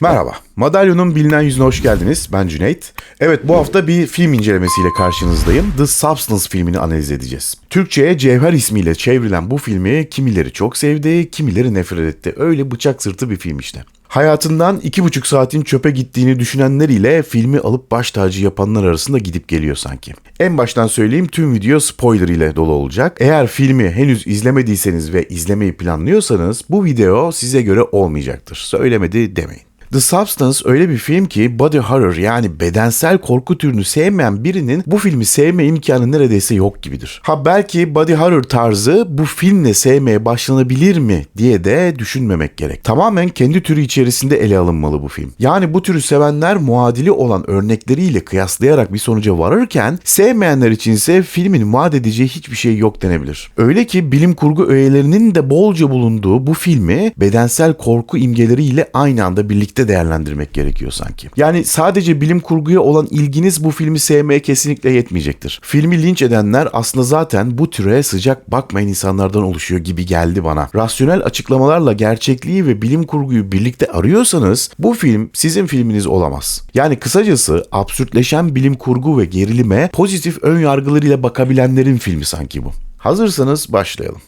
Merhaba, Madalyon'un bilinen yüzüne hoş geldiniz. Ben Cüneyt. Evet, bu hafta bir film incelemesiyle karşınızdayım. The Substance filmini analiz edeceğiz. Türkçe'ye Cevher ismiyle çevrilen bu filmi kimileri çok sevdi, kimileri nefret etti. Öyle bıçak sırtı bir film işte. Hayatından iki buçuk saatin çöpe gittiğini düşünenler ile filmi alıp baş tacı yapanlar arasında gidip geliyor sanki. En baştan söyleyeyim tüm video spoiler ile dolu olacak. Eğer filmi henüz izlemediyseniz ve izlemeyi planlıyorsanız bu video size göre olmayacaktır. Söylemedi demeyin. The Substance öyle bir film ki body horror yani bedensel korku türünü sevmeyen birinin bu filmi sevme imkanı neredeyse yok gibidir. Ha belki body horror tarzı bu filmle sevmeye başlanabilir mi diye de düşünmemek gerek. Tamamen kendi türü içerisinde ele alınmalı bu film. Yani bu türü sevenler muadili olan örnekleriyle kıyaslayarak bir sonuca varırken sevmeyenler içinse filmin vaat edeceği hiçbir şey yok denebilir. Öyle ki bilim kurgu öğelerinin de bolca bulunduğu bu filmi bedensel korku imgeleriyle aynı anda birlikte değerlendirmek gerekiyor sanki. Yani sadece bilim kurguya olan ilginiz bu filmi sevmeye kesinlikle yetmeyecektir. Filmi linç edenler aslında zaten bu türe sıcak bakmayan insanlardan oluşuyor gibi geldi bana. Rasyonel açıklamalarla gerçekliği ve bilim kurguyu birlikte arıyorsanız bu film sizin filminiz olamaz. Yani kısacası absürtleşen bilim kurgu ve gerilime pozitif ön yargılarıyla bakabilenlerin filmi sanki bu. Hazırsanız başlayalım.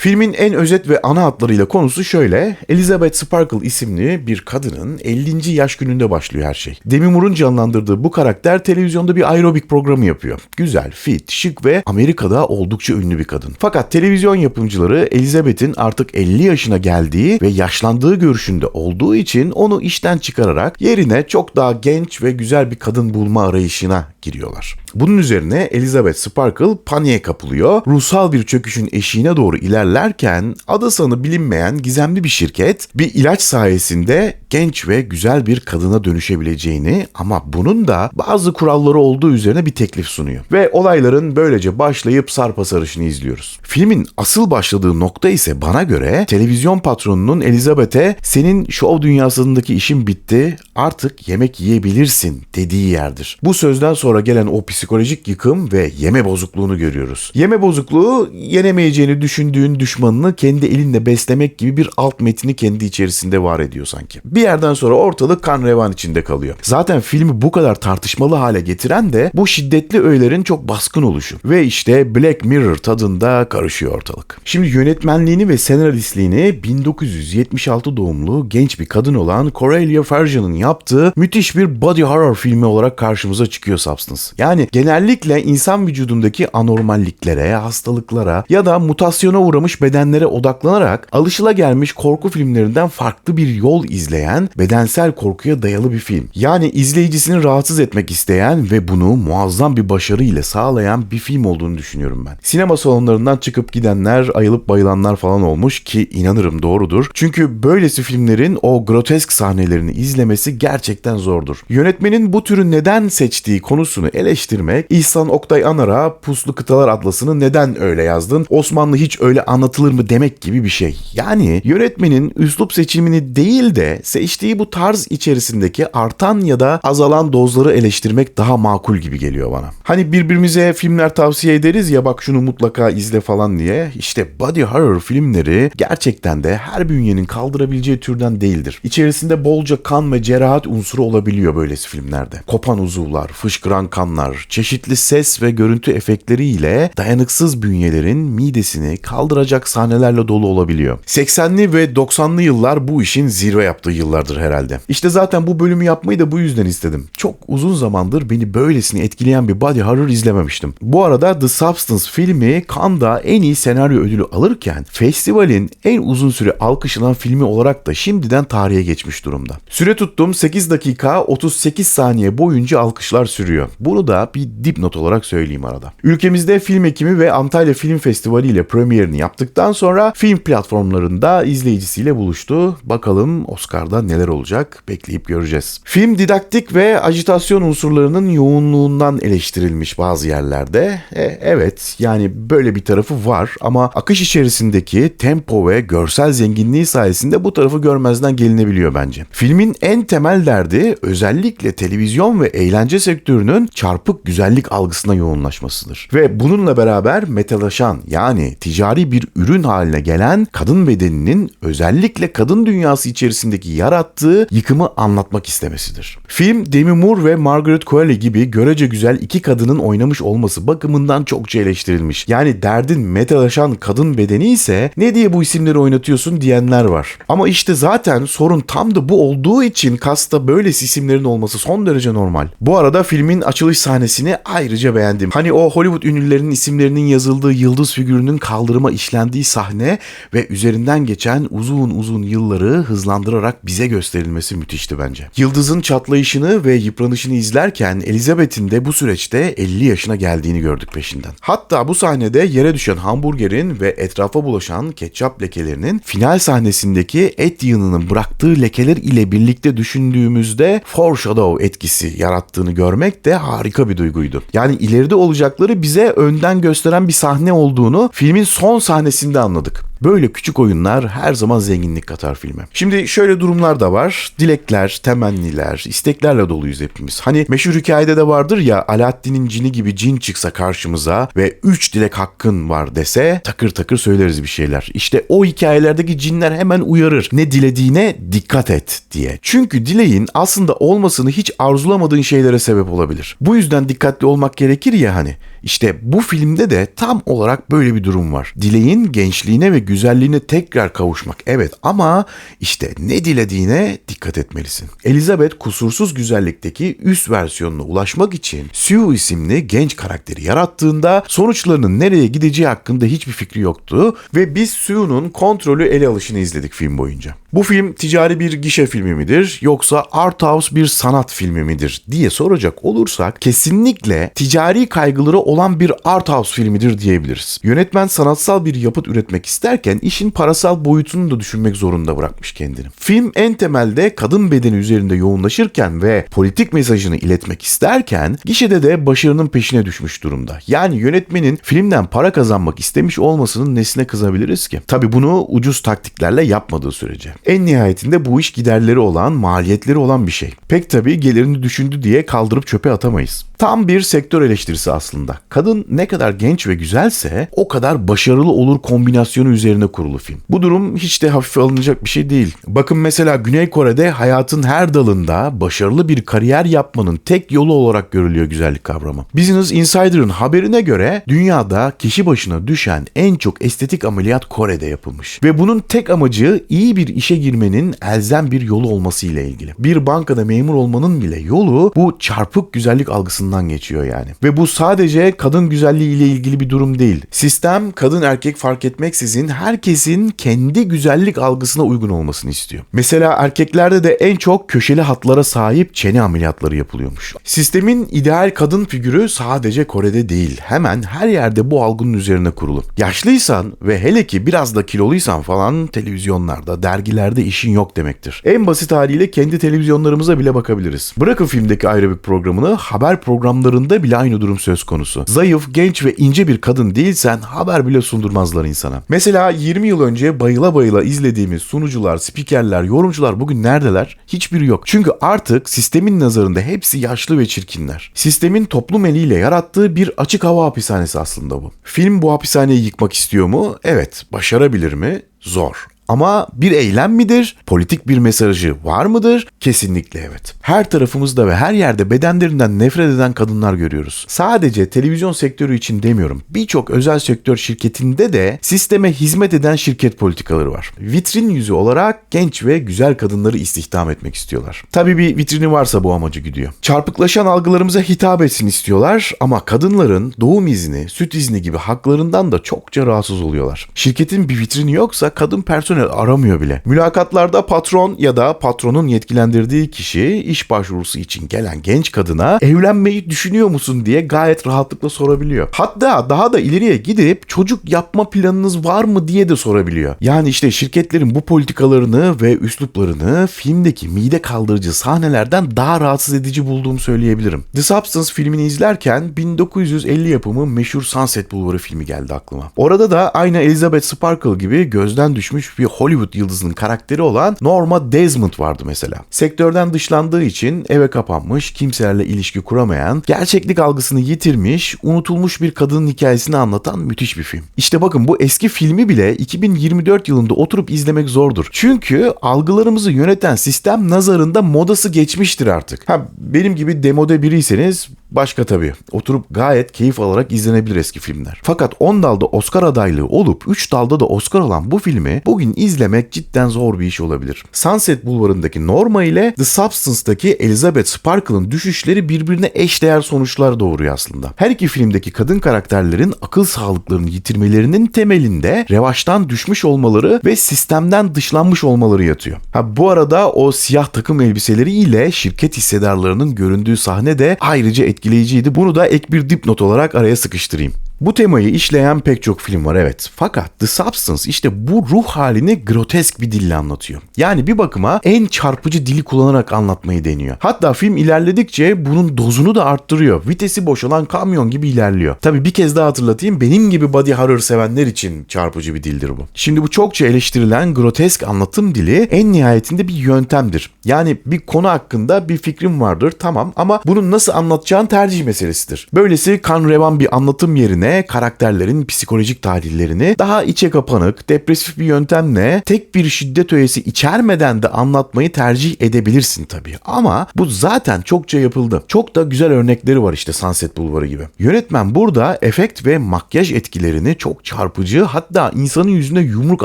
Filmin en özet ve ana hatlarıyla konusu şöyle. Elizabeth Sparkle isimli bir kadının 50. yaş gününde başlıyor her şey. Demi Moore'un canlandırdığı bu karakter televizyonda bir aerobik programı yapıyor. Güzel, fit, şık ve Amerika'da oldukça ünlü bir kadın. Fakat televizyon yapımcıları Elizabeth'in artık 50 yaşına geldiği ve yaşlandığı görüşünde olduğu için onu işten çıkararak yerine çok daha genç ve güzel bir kadın bulma arayışına giriyorlar. Bunun üzerine Elizabeth Sparkle paniğe kapılıyor. Ruhsal bir çöküşün eşiğine doğru ilerlerken adı sanı bilinmeyen gizemli bir şirket bir ilaç sayesinde genç ve güzel bir kadına dönüşebileceğini ama bunun da bazı kuralları olduğu üzerine bir teklif sunuyor. Ve olayların böylece başlayıp sarpa sarışını izliyoruz. Filmin asıl başladığı nokta ise bana göre televizyon patronunun Elizabeth'e senin şov dünyasındaki işin bitti artık yemek yiyebilirsin dediği yerdir. Bu sözden sonra gelen o psikolojik yıkım ve yeme bozukluğunu görüyoruz. Yeme bozukluğu yenemeyeceğini düşündüğün düşmanını kendi elinle beslemek gibi bir alt metni kendi içerisinde var ediyor sanki. Bir yerden sonra ortalık kan revan içinde kalıyor. Zaten filmi bu kadar tartışmalı hale getiren de bu şiddetli öğelerin çok baskın oluşu. Ve işte Black Mirror tadında karışıyor ortalık. Şimdi yönetmenliğini ve senaristliğini 1976 doğumlu genç bir kadın olan Corelia Fergen'ın yaptığı müthiş bir body horror filmi olarak karşımıza çıkıyor Substance. Yani genellikle insan vücudundaki anormalliklere, hastalıklara ya da mutasyona uğramış bedenlere odaklanarak alışılagelmiş korku filmlerinden farklı bir yol izleyen, bedensel korkuya dayalı bir film. Yani izleyicisini rahatsız etmek isteyen ve bunu muazzam bir başarı ile sağlayan bir film olduğunu düşünüyorum ben. Sinema salonlarından çıkıp gidenler, ayılıp bayılanlar falan olmuş ki inanırım doğrudur. Çünkü böylesi filmlerin o grotesk sahnelerini izlemesi gerçekten zordur. Yönetmenin bu türü neden seçtiği konusunu eleştirmek, İhsan Oktay Anar'a Puslu Kıtalar Atlası'nı neden öyle yazdın, Osmanlı hiç öyle anlatılır mı demek gibi bir şey. Yani yönetmenin üslup seçimini değil de seçtiği bu tarz içerisindeki artan ya da azalan dozları eleştirmek daha makul gibi geliyor bana. Hani birbirimize filmler tavsiye ederiz ya bak şunu mutlaka izle falan diye. İşte body horror filmleri gerçekten de her bünyenin kaldırabileceği türden değildir. İçerisinde bolca kan ve cerahat unsuru olabiliyor böylesi filmlerde. Kopan uzuvlar, fışkıran kanlar, çeşitli ses ve görüntü efektleriyle dayanıksız bünyelerin midesini kaldıracak sahnelerle dolu olabiliyor. 80'li ve 90'lı yıllar bu işin zirve yaptığı yıllardır herhalde. İşte zaten bu bölümü yapmayı da bu yüzden istedim. Çok uzun zamandır beni böylesini etkileyen bir body horror izlememiştim. Bu arada The Substance filmi Cannes'da en iyi senaryo ödülü alırken festivalin en uzun süre alkışlanan filmi olarak da şimdiden tarihe geçmiş durumda. Süre tuttum 8 dakika 38 saniye boyunca alkışlar sürüyor. Bunu da bir dipnot olarak söyleyeyim arada. Ülkemizde film ekimi ve Antalya Film Festivali ile premierini yaptıktan sonra film platformlarında izleyicisiyle buluştu. Bakalım Oscar'da neler olacak bekleyip göreceğiz. Film didaktik ve ajitasyon unsurlarının yoğunluğundan eleştirilmiş bazı yerlerde. E, evet yani böyle bir tarafı var ama akış içerisindeki tempo ve görsel zenginliği sayesinde bu tarafı görmezden gelinebiliyor bence. Filmin en temel derdi özellikle televizyon ve eğlence sektörünün çarpık güzellik algısına yoğunlaşmasıdır. Ve bununla beraber metalaşan yani ticari bir bir ürün haline gelen kadın bedeninin özellikle kadın dünyası içerisindeki yarattığı yıkımı anlatmak istemesidir. Film Demi Moore ve Margaret Qualley gibi görece güzel iki kadının oynamış olması bakımından çokça eleştirilmiş. Yani derdin metalaşan kadın bedeni ise ne diye bu isimleri oynatıyorsun diyenler var. Ama işte zaten sorun tam da bu olduğu için kasta böyle isimlerin olması son derece normal. Bu arada filmin açılış sahnesini ayrıca beğendim. Hani o Hollywood ünlülerinin isimlerinin yazıldığı yıldız figürünün kaldırıma işlendiği sahne ve üzerinden geçen uzun uzun yılları hızlandırarak bize gösterilmesi müthişti bence. Yıldızın çatlayışını ve yıpranışını izlerken Elizabeth'in de bu süreçte 50 yaşına geldiğini gördük peşinden. Hatta bu sahnede yere düşen hamburgerin ve etrafa bulaşan ketçap lekelerinin final sahnesindeki et yığınının bıraktığı lekeler ile birlikte düşündüğümüzde foreshadow etkisi yarattığını görmek de harika bir duyguydu. Yani ileride olacakları bize önden gösteren bir sahne olduğunu filmin son sahnesinde anladık. Böyle küçük oyunlar her zaman zenginlik katar filme. Şimdi şöyle durumlar da var. Dilekler, temenniler, isteklerle doluyuz hepimiz. Hani meşhur hikayede de vardır ya Alaaddin'in cini gibi cin çıksa karşımıza ve 3 dilek hakkın var dese takır takır söyleriz bir şeyler. İşte o hikayelerdeki cinler hemen uyarır. Ne dilediğine dikkat et diye. Çünkü dileğin aslında olmasını hiç arzulamadığın şeylere sebep olabilir. Bu yüzden dikkatli olmak gerekir ya hani. İşte bu filmde de tam olarak böyle bir durum var. Dileğin gençliğine ve güzelliğine tekrar kavuşmak evet ama işte ne dilediğine dikkat etmelisin. Elizabeth kusursuz güzellikteki üst versiyonuna ulaşmak için Sue isimli genç karakteri yarattığında sonuçlarının nereye gideceği hakkında hiçbir fikri yoktu ve biz Sue'nun kontrolü ele alışını izledik film boyunca. Bu film ticari bir gişe filmi midir yoksa art house bir sanat filmi midir diye soracak olursak kesinlikle ticari kaygıları olan bir art house filmidir diyebiliriz. Yönetmen sanatsal bir yapıt üretmek isterken işin parasal boyutunu da düşünmek zorunda bırakmış kendini. Film en temelde kadın bedeni üzerinde yoğunlaşırken ve politik mesajını iletmek isterken gişede de başarının peşine düşmüş durumda. Yani yönetmenin filmden para kazanmak istemiş olmasının nesine kızabiliriz ki? Tabi bunu ucuz taktiklerle yapmadığı sürece. En nihayetinde bu iş giderleri olan, maliyetleri olan bir şey. Pek tabii gelirini düşündü diye kaldırıp çöpe atamayız. Tam bir sektör eleştirisi aslında. Kadın ne kadar genç ve güzelse o kadar başarılı olur kombinasyonu üzerine kurulu film. Bu durum hiç de hafife alınacak bir şey değil. Bakın mesela Güney Kore'de hayatın her dalında başarılı bir kariyer yapmanın tek yolu olarak görülüyor güzellik kavramı. Business Insider'ın haberine göre dünyada kişi başına düşen en çok estetik ameliyat Kore'de yapılmış. Ve bunun tek amacı iyi bir işe girmenin elzem bir yolu olması ile ilgili. Bir bankada memur olmanın bile yolu bu çarpık güzellik algısından geçiyor yani. Ve bu sadece kadın güzelliği ile ilgili bir durum değil. Sistem kadın erkek fark etmeksizin herkesin kendi güzellik algısına uygun olmasını istiyor. Mesela erkeklerde de en çok köşeli hatlara sahip çene ameliyatları yapılıyormuş. Sistemin ideal kadın figürü sadece Kore'de değil. Hemen her yerde bu algının üzerine kurulu. Yaşlıysan ve hele ki biraz da kiloluysan falan televizyonlarda, dergilerde işin yok demektir. En basit haliyle kendi televizyonlarımıza bile bakabiliriz. Bırakın filmdeki aerobik programını, haber programlarında bile aynı durum söz konusu. Zayıf, genç ve ince bir kadın değilsen haber bile sundurmazlar insana. Mesela 20 yıl önce bayıla bayıla izlediğimiz sunucular, spikerler, yorumcular bugün neredeler? Hiçbiri yok. Çünkü artık sistemin nazarında hepsi yaşlı ve çirkinler. Sistemin toplum eliyle yarattığı bir açık hava hapishanesi aslında bu. Film bu hapishaneyi yıkmak istiyor mu? Evet. Başarabilir mi? Zor. Ama bir eylem midir? Politik bir mesajı var mıdır? Kesinlikle evet. Her tarafımızda ve her yerde bedenlerinden nefret eden kadınlar görüyoruz. Sadece televizyon sektörü için demiyorum. Birçok özel sektör şirketinde de sisteme hizmet eden şirket politikaları var. Vitrin yüzü olarak genç ve güzel kadınları istihdam etmek istiyorlar. Tabii bir vitrini varsa bu amacı gidiyor. Çarpıklaşan algılarımıza hitap etsin istiyorlar ama kadınların doğum izni, süt izni gibi haklarından da çokça rahatsız oluyorlar. Şirketin bir vitrini yoksa kadın personel aramıyor bile. Mülakatlarda patron ya da patronun yetkilendirdiği kişi iş başvurusu için gelen genç kadına evlenmeyi düşünüyor musun diye gayet rahatlıkla sorabiliyor. Hatta daha da ileriye gidip çocuk yapma planınız var mı diye de sorabiliyor. Yani işte şirketlerin bu politikalarını ve üsluplarını filmdeki mide kaldırıcı sahnelerden daha rahatsız edici bulduğumu söyleyebilirim. The Substance filmini izlerken 1950 yapımı meşhur Sunset Bulvarı filmi geldi aklıma. Orada da aynı Elizabeth Sparkle gibi gözden düşmüş bir Hollywood yıldızının karakteri olan Norma Desmond vardı mesela. Sektörden dışlandığı için eve kapanmış, kimselerle ilişki kuramayan, gerçeklik algısını yitirmiş, unutulmuş bir kadının hikayesini anlatan müthiş bir film. İşte bakın bu eski filmi bile 2024 yılında oturup izlemek zordur. Çünkü algılarımızı yöneten sistem nazarında modası geçmiştir artık. Ha benim gibi demode biriyseniz başka tabii. Oturup gayet keyif alarak izlenebilir eski filmler. Fakat 10 dalda Oscar adaylığı olup 3 dalda da Oscar alan bu filmi bugün izlemek cidden zor bir iş olabilir. Sunset Bulvarı'ndaki Norma ile The Substance'daki Elizabeth Sparkle'ın düşüşleri birbirine eşdeğer sonuçlar doğuruyor aslında. Her iki filmdeki kadın karakterlerin akıl sağlıklarını yitirmelerinin temelinde revaçtan düşmüş olmaları ve sistemden dışlanmış olmaları yatıyor. Ha bu arada o siyah takım elbiseleri ile şirket hissedarlarının göründüğü sahne de ayrıca etkileyiciydi. Bunu da ek bir dipnot olarak araya sıkıştırayım. Bu temayı işleyen pek çok film var evet. Fakat The Substance işte bu ruh halini grotesk bir dille anlatıyor. Yani bir bakıma en çarpıcı dili kullanarak anlatmayı deniyor. Hatta film ilerledikçe bunun dozunu da arttırıyor. Vitesi boşalan kamyon gibi ilerliyor. Tabi bir kez daha hatırlatayım benim gibi body horror sevenler için çarpıcı bir dildir bu. Şimdi bu çokça eleştirilen grotesk anlatım dili en nihayetinde bir yöntemdir. Yani bir konu hakkında bir fikrim vardır tamam ama bunu nasıl anlatacağın tercih meselesidir. Böylesi kan revan bir anlatım yerine karakterlerin psikolojik tahlillerini daha içe kapanık, depresif bir yöntemle tek bir şiddet öğesi içermeden de anlatmayı tercih edebilirsin tabii. Ama bu zaten çokça yapıldı. Çok da güzel örnekleri var işte Sunset Bulvarı gibi. Yönetmen burada efekt ve makyaj etkilerini çok çarpıcı hatta insanın yüzüne yumruk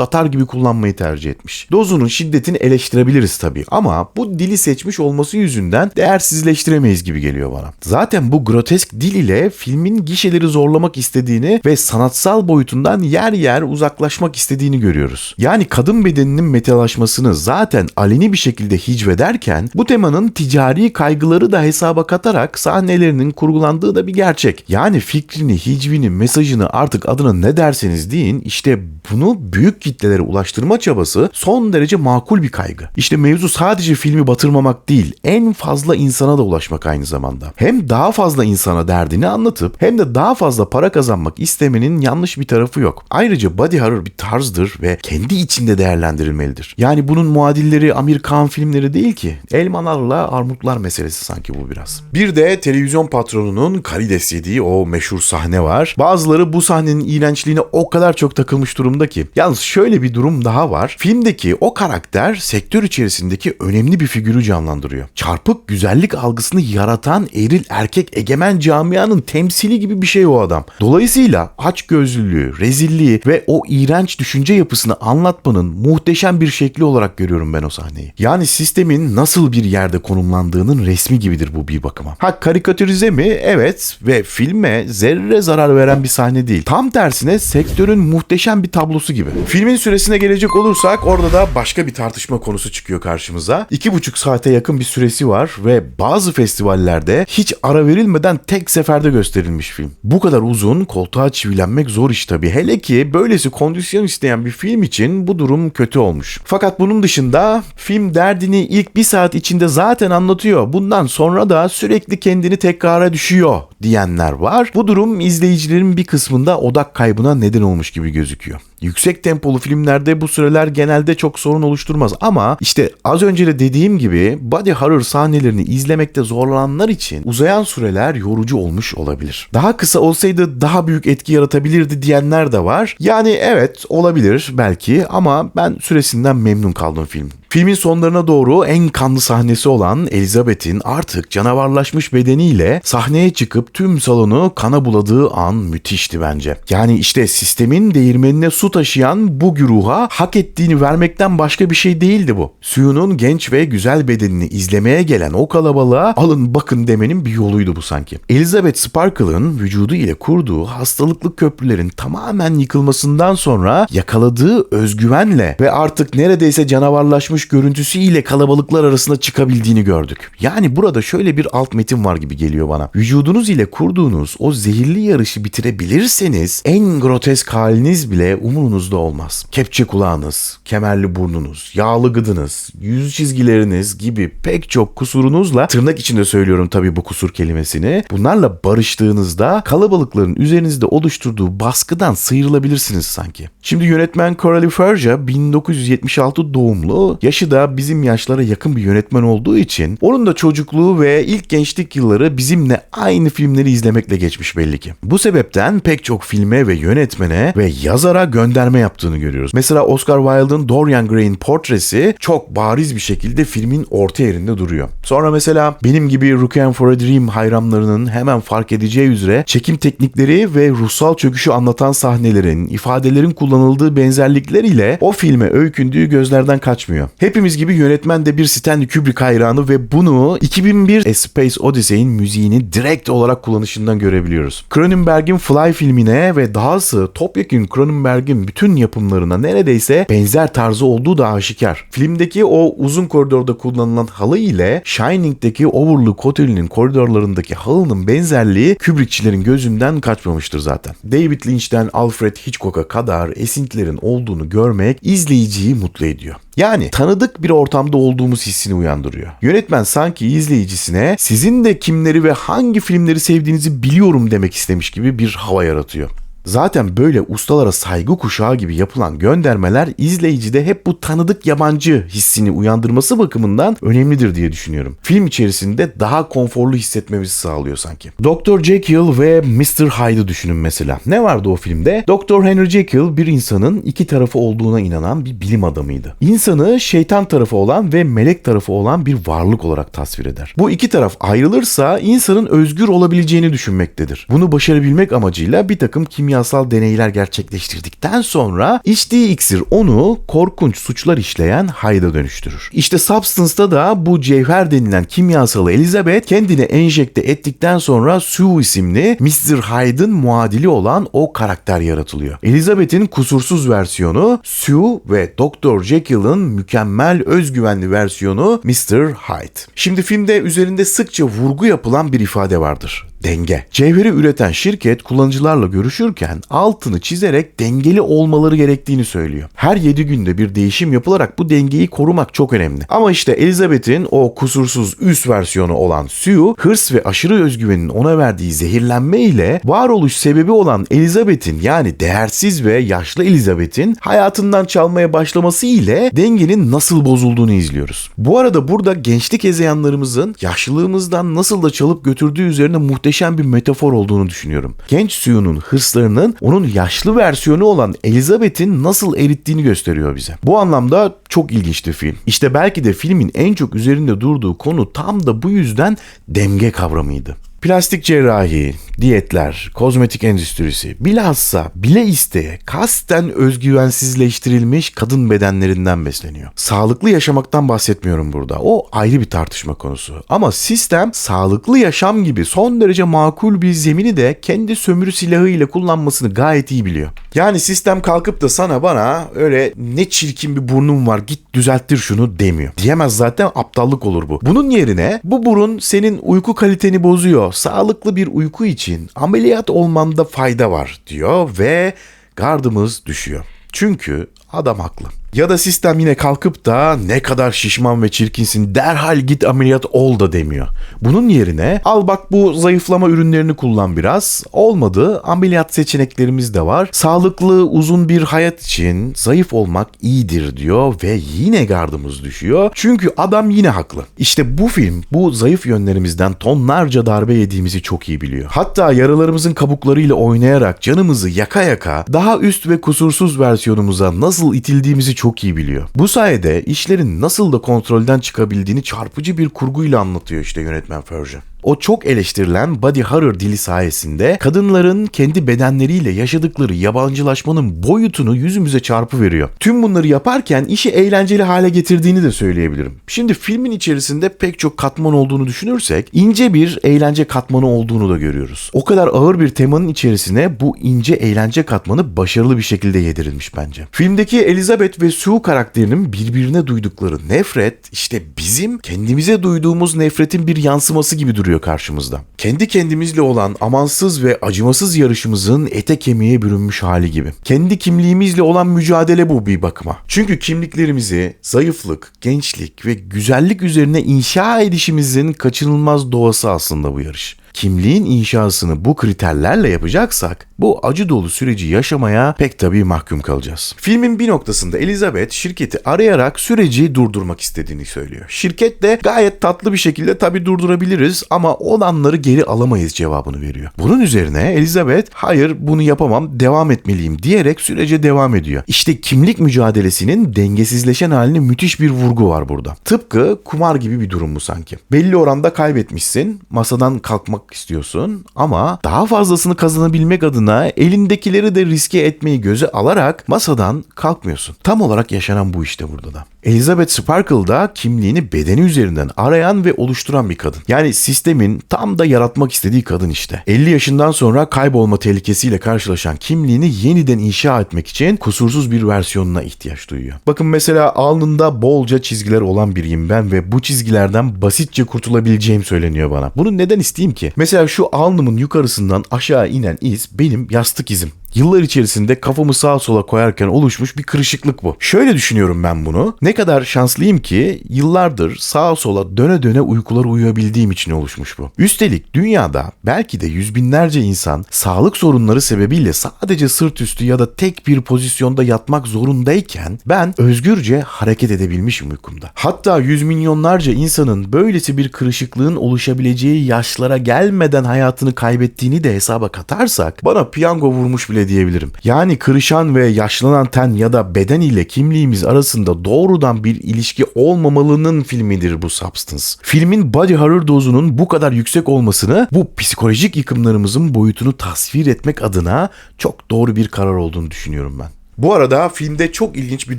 atar gibi kullanmayı tercih etmiş. Dozunun şiddetini eleştirebiliriz tabii ama bu dili seçmiş olması yüzünden değersizleştiremeyiz gibi geliyor bana. Zaten bu grotesk dil ile filmin gişeleri zorlamak istediğini ve sanatsal boyutundan yer yer uzaklaşmak istediğini görüyoruz. Yani kadın bedeninin metalaşmasını zaten aleni bir şekilde hicvederken bu temanın ticari kaygıları da hesaba katarak sahnelerinin kurgulandığı da bir gerçek. Yani fikrini, hicvini, mesajını artık adına ne derseniz deyin işte bunu büyük kitlelere ulaştırma çabası son derece makul bir kaygı. İşte mevzu sadece filmi batırmamak değil, en fazla insana da ulaşmak aynı zamanda. Hem daha fazla insana derdini anlatıp hem de daha fazla para kazanmak istemenin yanlış bir tarafı yok. Ayrıca body horror bir tarzdır ve kendi içinde değerlendirilmelidir. Yani bunun muadilleri Amerikan filmleri değil ki. Elmalarla armutlar meselesi sanki bu biraz. Bir de televizyon patronunun karides yediği o meşhur sahne var. Bazıları bu sahnenin iğrençliğine o kadar çok takılmış durumda ki. Yalnız şöyle bir durum daha var. Filmdeki o karakter sektör içerisindeki önemli bir figürü canlandırıyor. Çarpık güzellik algısını yaratan eril erkek egemen camianın temsili gibi bir şey o adam. Dolayısıyla aç gözlülüğü, rezilliği ve o iğrenç düşünce yapısını anlatmanın muhteşem bir şekli olarak görüyorum ben o sahneyi. Yani sistemin nasıl bir yerde konumlandığının resmi gibidir bu bir bakıma. Ha karikatürize mi? Evet ve filme zerre zarar veren bir sahne değil. Tam tersine sektörün muhteşem bir tablosu gibi. Filmin süresine gelecek olursak orada da başka bir tartışma konusu çıkıyor karşımıza. İki buçuk saate yakın bir süresi var ve bazı festivallerde hiç ara verilmeden tek seferde gösterilmiş film. Bu kadar uzun koltuğa çivilenmek zor iş tabii. Hele ki böylesi kondisyon isteyen bir film için bu durum kötü olmuş. Fakat bunun dışında film derdini ilk bir saat içinde zaten anlatıyor. Bundan sonra da sürekli kendini tekrara düşüyor diyenler var. Bu durum izleyicilerin bir kısmında odak kaybına neden olmuş gibi gözüküyor. Yüksek tempolu filmlerde bu süreler genelde çok sorun oluşturmaz ama işte az önce de dediğim gibi body horror sahnelerini izlemekte zorlananlar için uzayan süreler yorucu olmuş olabilir. Daha kısa olsaydı daha büyük etki yaratabilirdi diyenler de var. Yani evet olabilir belki ama ben süresinden memnun kaldım film. Filmin sonlarına doğru en kanlı sahnesi olan Elizabeth'in artık canavarlaşmış bedeniyle sahneye çıkıp tüm salonu kana buladığı an müthişti bence. Yani işte sistemin değirmenine su taşıyan bu güruha hak ettiğini vermekten başka bir şey değildi bu. Suyunun genç ve güzel bedenini izlemeye gelen o kalabalığa alın bakın demenin bir yoluydu bu sanki. Elizabeth Sparkle'ın vücudu ile kurduğu hastalıklı köprülerin tamamen yıkılmasından sonra yakaladığı özgüvenle ve artık neredeyse canavarlaşmış dönüş görüntüsüyle kalabalıklar arasında çıkabildiğini gördük. Yani burada şöyle bir alt metin var gibi geliyor bana. Vücudunuz ile kurduğunuz o zehirli yarışı bitirebilirseniz en grotesk haliniz bile umurunuzda olmaz. Kepçe kulağınız, kemerli burnunuz, yağlı gıdınız, yüz çizgileriniz gibi pek çok kusurunuzla tırnak içinde söylüyorum tabii bu kusur kelimesini. Bunlarla barıştığınızda kalabalıkların üzerinizde oluşturduğu baskıdan sıyrılabilirsiniz sanki. Şimdi yönetmen Coralie Ferja 1976 doğumlu, yaşı da bizim yaşlara yakın bir yönetmen olduğu için onun da çocukluğu ve ilk gençlik yılları bizimle aynı filmleri izlemekle geçmiş belli ki. Bu sebepten pek çok filme ve yönetmene ve yazara gönderme yaptığını görüyoruz. Mesela Oscar Wilde'ın Dorian Gray'in portresi çok bariz bir şekilde filmin orta yerinde duruyor. Sonra mesela benim gibi Requiem for a Dream hayranlarının hemen fark edeceği üzere çekim teknikleri ve ruhsal çöküşü anlatan sahnelerin, ifadelerin kullanıldığı benzerlikler ile o filme öykündüğü gözlerden kaçmıyor. Hepimiz gibi yönetmen de bir Stanley Kubrick hayranı ve bunu 2001 A Space Odyssey'in müziğini direkt olarak kullanışından görebiliyoruz. Cronenberg'in Fly filmine ve dahası topyekun Cronenberg'in bütün yapımlarına neredeyse benzer tarzı olduğu da aşikar. Filmdeki o uzun koridorda kullanılan halı ile Shining'deki Overlook Oteli'nin koridorlarındaki halının benzerliği Kubrickçilerin gözünden kaçmamıştır zaten. David Lynch'ten Alfred Hitchcock'a kadar esintilerin olduğunu görmek izleyiciyi mutlu ediyor. Yani tanıdık bir ortamda olduğumuz hissini uyandırıyor. Yönetmen sanki izleyicisine sizin de kimleri ve hangi filmleri sevdiğinizi biliyorum demek istemiş gibi bir hava yaratıyor. Zaten böyle ustalara saygı kuşağı gibi yapılan göndermeler izleyicide hep bu tanıdık yabancı hissini uyandırması bakımından önemlidir diye düşünüyorum. Film içerisinde daha konforlu hissetmemizi sağlıyor sanki. Dr. Jekyll ve Mr. Hyde'ı düşünün mesela. Ne vardı o filmde? Dr. Henry Jekyll bir insanın iki tarafı olduğuna inanan bir bilim adamıydı. İnsanı şeytan tarafı olan ve melek tarafı olan bir varlık olarak tasvir eder. Bu iki taraf ayrılırsa insanın özgür olabileceğini düşünmektedir. Bunu başarabilmek amacıyla bir takım kimya kimyasal deneyler gerçekleştirdikten sonra içtiği iksir onu korkunç suçlar işleyen Hyde'a dönüştürür. İşte Substance'da da bu cevher denilen kimyasalı Elizabeth kendine enjekte ettikten sonra Sue isimli Mr. Hyde'ın muadili olan o karakter yaratılıyor. Elizabeth'in kusursuz versiyonu Sue ve Dr. Jekyll'ın mükemmel özgüvenli versiyonu Mr. Hyde. Şimdi filmde üzerinde sıkça vurgu yapılan bir ifade vardır denge. Cevheri üreten şirket kullanıcılarla görüşürken altını çizerek dengeli olmaları gerektiğini söylüyor. Her 7 günde bir değişim yapılarak bu dengeyi korumak çok önemli. Ama işte Elizabeth'in o kusursuz üst versiyonu olan Sue, hırs ve aşırı özgüvenin ona verdiği zehirlenme ile varoluş sebebi olan Elizabeth'in yani değersiz ve yaşlı Elizabeth'in hayatından çalmaya başlaması ile dengenin nasıl bozulduğunu izliyoruz. Bu arada burada gençlik ezeyanlarımızın yaşlılığımızdan nasıl da çalıp götürdüğü üzerine muhteşem muhteşem bir metafor olduğunu düşünüyorum. Genç Sue'nun hırslarının onun yaşlı versiyonu olan Elizabeth'in nasıl erittiğini gösteriyor bize. Bu anlamda çok ilginçti film. İşte belki de filmin en çok üzerinde durduğu konu tam da bu yüzden denge kavramıydı. Plastik cerrahi, diyetler, kozmetik endüstrisi, bilhassa bile isteye kasten özgüvensizleştirilmiş kadın bedenlerinden besleniyor. Sağlıklı yaşamaktan bahsetmiyorum burada. O ayrı bir tartışma konusu. Ama sistem sağlıklı yaşam gibi son derece makul bir zemini de kendi sömürü silahı ile kullanmasını gayet iyi biliyor. Yani sistem kalkıp da sana bana öyle ne çirkin bir burnun var git düzelttir şunu demiyor. Diyemez zaten aptallık olur bu. Bunun yerine bu burun senin uyku kaliteni bozuyor. Sağlıklı bir uyku için ameliyat olmanda fayda var diyor ve gardımız düşüyor. Çünkü adam haklı. Ya da sistem yine kalkıp da ne kadar şişman ve çirkinsin derhal git ameliyat ol da demiyor. Bunun yerine al bak bu zayıflama ürünlerini kullan biraz. Olmadı ameliyat seçeneklerimiz de var. Sağlıklı uzun bir hayat için zayıf olmak iyidir diyor ve yine gardımız düşüyor. Çünkü adam yine haklı. İşte bu film bu zayıf yönlerimizden tonlarca darbe yediğimizi çok iyi biliyor. Hatta yaralarımızın kabuklarıyla oynayarak canımızı yaka yaka daha üst ve kusursuz versiyonumuza nasıl itildiğimizi çok iyi biliyor. Bu sayede işlerin nasıl da kontrolden çıkabildiğini çarpıcı bir kurguyla anlatıyor işte yönetmen Fergie. O çok eleştirilen body horror dili sayesinde kadınların kendi bedenleriyle yaşadıkları yabancılaşmanın boyutunu yüzümüze çarpı veriyor. Tüm bunları yaparken işi eğlenceli hale getirdiğini de söyleyebilirim. Şimdi filmin içerisinde pek çok katman olduğunu düşünürsek ince bir eğlence katmanı olduğunu da görüyoruz. O kadar ağır bir temanın içerisine bu ince eğlence katmanı başarılı bir şekilde yedirilmiş bence. Filmdeki Elizabeth ve Sue karakterinin birbirine duydukları nefret işte bizim kendimize duyduğumuz nefretin bir yansıması gibi duruyor karşımızda. Kendi kendimizle olan amansız ve acımasız yarışımızın ete kemiğe bürünmüş hali gibi. Kendi kimliğimizle olan mücadele bu bir bakıma. Çünkü kimliklerimizi zayıflık, gençlik ve güzellik üzerine inşa edişimizin kaçınılmaz doğası aslında bu yarış kimliğin inşasını bu kriterlerle yapacaksak bu acı dolu süreci yaşamaya pek tabii mahkum kalacağız. Filmin bir noktasında Elizabeth şirketi arayarak süreci durdurmak istediğini söylüyor. Şirket de gayet tatlı bir şekilde tabii durdurabiliriz ama olanları geri alamayız cevabını veriyor. Bunun üzerine Elizabeth hayır bunu yapamam devam etmeliyim diyerek sürece devam ediyor. İşte kimlik mücadelesinin dengesizleşen haline müthiş bir vurgu var burada. Tıpkı kumar gibi bir durum bu sanki. Belli oranda kaybetmişsin, masadan kalkmak istiyorsun ama daha fazlasını kazanabilmek adına elindekileri de riske etmeyi göze alarak masadan kalkmıyorsun. Tam olarak yaşanan bu işte burada da. Elizabeth Sparkle da kimliğini bedeni üzerinden arayan ve oluşturan bir kadın. Yani sistemin tam da yaratmak istediği kadın işte. 50 yaşından sonra kaybolma tehlikesiyle karşılaşan kimliğini yeniden inşa etmek için kusursuz bir versiyonuna ihtiyaç duyuyor. Bakın mesela alnında bolca çizgiler olan biriyim ben ve bu çizgilerden basitçe kurtulabileceğim söyleniyor bana. Bunu neden isteyeyim ki? Mesela şu alnımın yukarısından aşağı inen iz benim yastık izim. Yıllar içerisinde kafamı sağa sola koyarken oluşmuş bir kırışıklık bu. Şöyle düşünüyorum ben bunu. Ne kadar şanslıyım ki yıllardır sağa sola döne döne uykular uyuyabildiğim için oluşmuş bu. Üstelik dünyada belki de yüz binlerce insan sağlık sorunları sebebiyle sadece sırt üstü ya da tek bir pozisyonda yatmak zorundayken ben özgürce hareket edebilmişim uykumda. Hatta yüz milyonlarca insanın böylesi bir kırışıklığın oluşabileceği yaşlara gelmeden hayatını kaybettiğini de hesaba katarsak bana piyango vurmuş bile diyebilirim. Yani kırışan ve yaşlanan ten ya da beden ile kimliğimiz arasında doğrudan bir ilişki olmamalının filmidir bu Substance. Filmin body horror dozunun bu kadar yüksek olmasını bu psikolojik yıkımlarımızın boyutunu tasvir etmek adına çok doğru bir karar olduğunu düşünüyorum ben. Bu arada filmde çok ilginç bir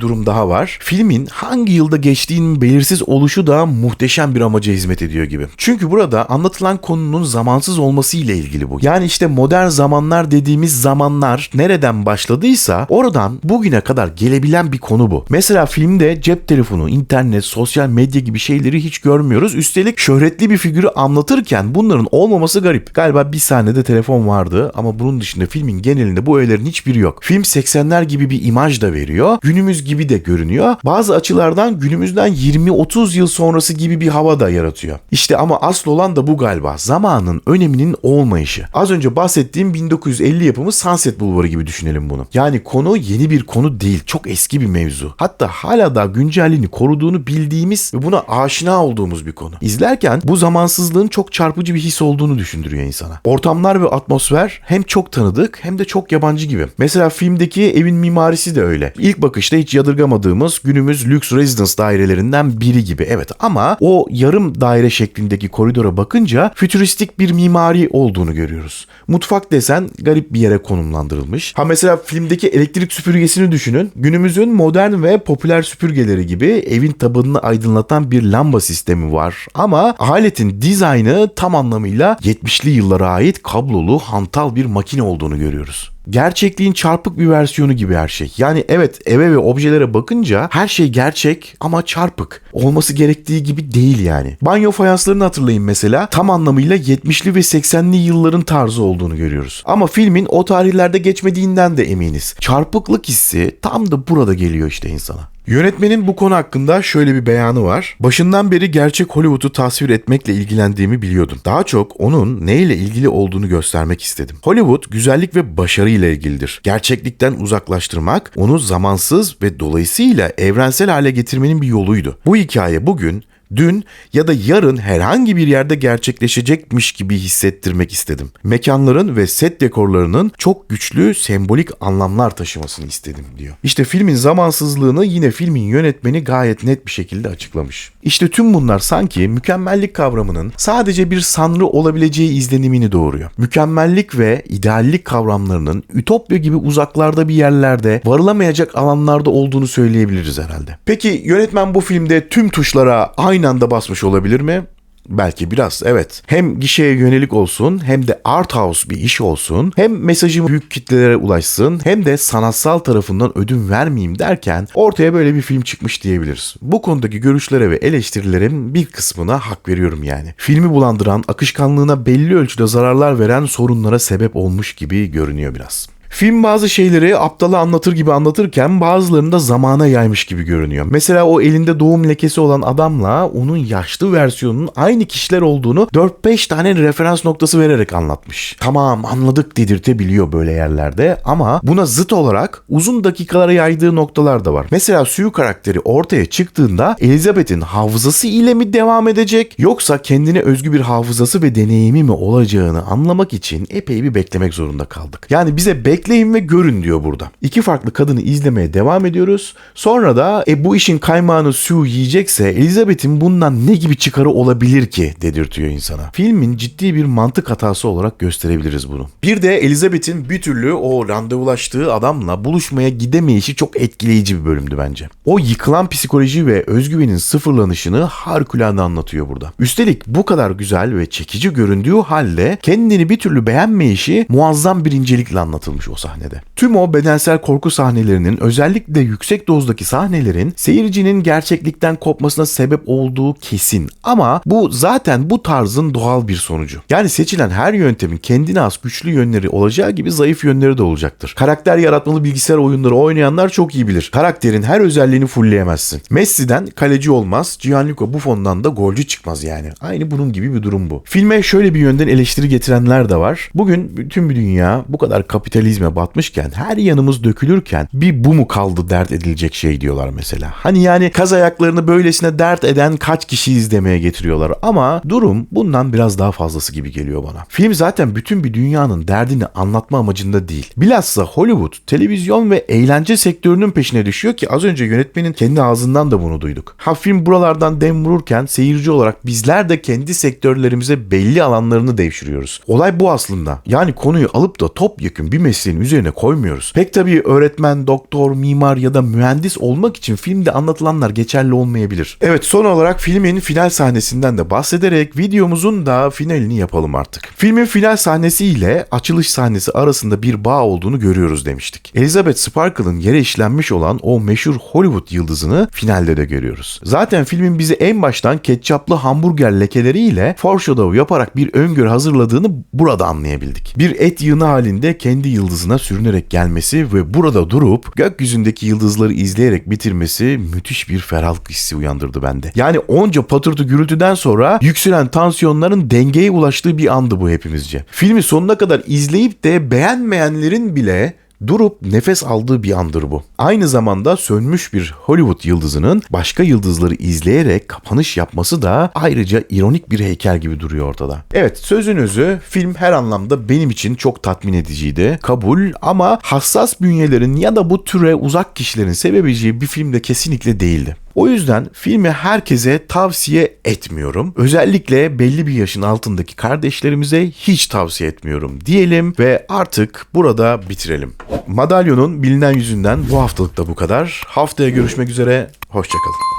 durum daha var. Filmin hangi yılda geçtiğinin belirsiz oluşu da muhteşem bir amaca hizmet ediyor gibi. Çünkü burada anlatılan konunun zamansız olması ile ilgili bu. Yani işte modern zamanlar dediğimiz zamanlar nereden başladıysa oradan bugüne kadar gelebilen bir konu bu. Mesela filmde cep telefonu, internet, sosyal medya gibi şeyleri hiç görmüyoruz. Üstelik şöhretli bir figürü anlatırken bunların olmaması garip. Galiba bir sahnede telefon vardı ama bunun dışında filmin genelinde bu öğelerin hiçbiri yok. Film 80'ler gibi bir imaj da veriyor. Günümüz gibi de görünüyor. Bazı açılardan günümüzden 20-30 yıl sonrası gibi bir hava da yaratıyor. İşte ama asıl olan da bu galiba. Zamanın öneminin olmayışı. Az önce bahsettiğim 1950 yapımı Sunset Bulvarı gibi düşünelim bunu. Yani konu yeni bir konu değil. Çok eski bir mevzu. Hatta hala da güncelliğini koruduğunu bildiğimiz ve buna aşina olduğumuz bir konu. İzlerken bu zamansızlığın çok çarpıcı bir his olduğunu düşündürüyor insana. Ortamlar ve atmosfer hem çok tanıdık hem de çok yabancı gibi. Mesela filmdeki evin mimarisi mimarisi de öyle. İlk bakışta hiç yadırgamadığımız günümüz lüks residence dairelerinden biri gibi. Evet ama o yarım daire şeklindeki koridora bakınca fütüristik bir mimari olduğunu görüyoruz. Mutfak desen garip bir yere konumlandırılmış. Ha mesela filmdeki elektrik süpürgesini düşünün. Günümüzün modern ve popüler süpürgeleri gibi evin tabanını aydınlatan bir lamba sistemi var. Ama aletin dizaynı tam anlamıyla 70'li yıllara ait kablolu hantal bir makine olduğunu görüyoruz gerçekliğin çarpık bir versiyonu gibi her şey. Yani evet eve ve objelere bakınca her şey gerçek ama çarpık. Olması gerektiği gibi değil yani. Banyo fayanslarını hatırlayın mesela. Tam anlamıyla 70'li ve 80'li yılların tarzı olduğunu görüyoruz. Ama filmin o tarihlerde geçmediğinden de eminiz. Çarpıklık hissi tam da burada geliyor işte insana. Yönetmenin bu konu hakkında şöyle bir beyanı var. Başından beri gerçek Hollywood'u tasvir etmekle ilgilendiğimi biliyordum. Daha çok onun neyle ilgili olduğunu göstermek istedim. Hollywood güzellik ve başarı ile ilgilidir. Gerçeklikten uzaklaştırmak onu zamansız ve dolayısıyla evrensel hale getirmenin bir yoluydu. Bu hikaye bugün Dün ya da yarın herhangi bir yerde gerçekleşecekmiş gibi hissettirmek istedim. Mekanların ve set dekorlarının çok güçlü sembolik anlamlar taşımasını istedim diyor. İşte filmin zamansızlığını yine filmin yönetmeni gayet net bir şekilde açıklamış. İşte tüm bunlar sanki mükemmellik kavramının sadece bir sanrı olabileceği izlenimini doğuruyor. Mükemmellik ve ideallik kavramlarının ütopya gibi uzaklarda bir yerlerde varılamayacak alanlarda olduğunu söyleyebiliriz herhalde. Peki yönetmen bu filmde tüm tuşlara aynı anda basmış olabilir mi? Belki biraz evet. Hem gişeye yönelik olsun hem de art house bir iş olsun. Hem mesajı büyük kitlelere ulaşsın hem de sanatsal tarafından ödün vermeyeyim derken ortaya böyle bir film çıkmış diyebiliriz. Bu konudaki görüşlere ve eleştirilerin bir kısmına hak veriyorum yani. Filmi bulandıran, akışkanlığına belli ölçüde zararlar veren sorunlara sebep olmuş gibi görünüyor biraz. Film bazı şeyleri aptala anlatır gibi anlatırken bazılarını da zamana yaymış gibi görünüyor. Mesela o elinde doğum lekesi olan adamla onun yaşlı versiyonunun aynı kişiler olduğunu 4-5 tane referans noktası vererek anlatmış. Tamam anladık dedirtebiliyor böyle yerlerde ama buna zıt olarak uzun dakikalara yaydığı noktalar da var. Mesela Sue karakteri ortaya çıktığında Elizabeth'in hafızası ile mi devam edecek yoksa kendine özgü bir hafızası ve deneyimi mi olacağını anlamak için epey bir beklemek zorunda kaldık. Yani bize bekleyin ve görün diyor burada. İki farklı kadını izlemeye devam ediyoruz. Sonra da e, bu işin kaymağını Sue yiyecekse Elizabeth'in bundan ne gibi çıkarı olabilir ki dedirtiyor insana. Filmin ciddi bir mantık hatası olarak gösterebiliriz bunu. Bir de Elizabeth'in bir türlü o randevulaştığı adamla buluşmaya gidemeyişi çok etkileyici bir bölümdü bence. O yıkılan psikoloji ve özgüvenin sıfırlanışını harikulade anlatıyor burada. Üstelik bu kadar güzel ve çekici göründüğü halde kendini bir türlü beğenmeyişi muazzam bir incelikle anlatılmış o sahnede. Tüm o bedensel korku sahnelerinin özellikle yüksek dozdaki sahnelerin seyircinin gerçeklikten kopmasına sebep olduğu kesin. Ama bu zaten bu tarzın doğal bir sonucu. Yani seçilen her yöntemin kendine has güçlü yönleri olacağı gibi zayıf yönleri de olacaktır. Karakter yaratmalı bilgisayar oyunları oynayanlar çok iyi bilir. Karakterin her özelliğini fullleyemezsin. Messi'den kaleci olmaz, Gianluca Buffon'dan da golcü çıkmaz yani. Aynı bunun gibi bir durum bu. Filme şöyle bir yönden eleştiri getirenler de var. Bugün bütün bir dünya bu kadar kapitalizme batmışken, her yanımız dökülürken bir bu mu kaldı dert edilecek şey diyorlar mesela. Hani yani kaz ayaklarını böylesine dert eden kaç kişi izlemeye getiriyorlar ama durum bundan biraz daha fazlası gibi geliyor bana. Film zaten bütün bir dünyanın derdini anlatma amacında değil. Bilhassa Hollywood, televizyon ve eğlence sektörünün peşine düşüyor ki az önce yönetmenin kendi ağzından da bunu duyduk. Ha film buralardan dem vururken seyirci olarak bizler de kendi sektörlerimize belli alanlarını devşiriyoruz. Olay bu aslında. Yani konuyu alıp da topyekun bir mesleğin üzerine koymuyoruz. Pek tabii öğretmen, doktor, mimar ya da mühendis olmak için filmde anlatılanlar geçerli olmayabilir. Evet son olarak filmin final sahnesinden de bahsederek videomuzun da finalini yapalım artık. Filmin final sahnesi ile açılış sahnesi arasında bir bağ olduğunu görüyoruz demiştik. Elizabeth Sparkle'ın yere işlenmiş olan o meşhur Hollywood yıldızını finalde de görüyoruz. Zaten filmin bizi en baştan ketçaplı hamburger lekeleriyle foreshadow yaparak bir öngörü hazırladığını burada anlayabildik. Bir et yığını halinde kendi yıldızına sürünerek gelmesi ve burada durup gökyüzündeki yıldızları izleyerek bitirmesi müthiş bir ferahlık hissi uyandırdı bende. Yani onca patırtı gürültüden sonra yükselen tansiyonların dengeye ulaştığı bir andı bu hepimizce. Filmi sonuna kadar izleyip de beğenmeyenlerin bile durup nefes aldığı bir andır bu. Aynı zamanda sönmüş bir Hollywood yıldızının başka yıldızları izleyerek kapanış yapması da ayrıca ironik bir heykel gibi duruyor ortada. Evet sözün özü film her anlamda benim için çok tatmin ediciydi. Kabul ama hassas bünyelerin ya da bu türe uzak kişilerin sevebileceği bir filmde kesinlikle değildi. O yüzden filmi herkese tavsiye etmiyorum. Özellikle belli bir yaşın altındaki kardeşlerimize hiç tavsiye etmiyorum diyelim ve artık burada bitirelim. Madalyonun bilinen yüzünden bu haftalık da bu kadar. Haftaya görüşmek üzere, hoşçakalın.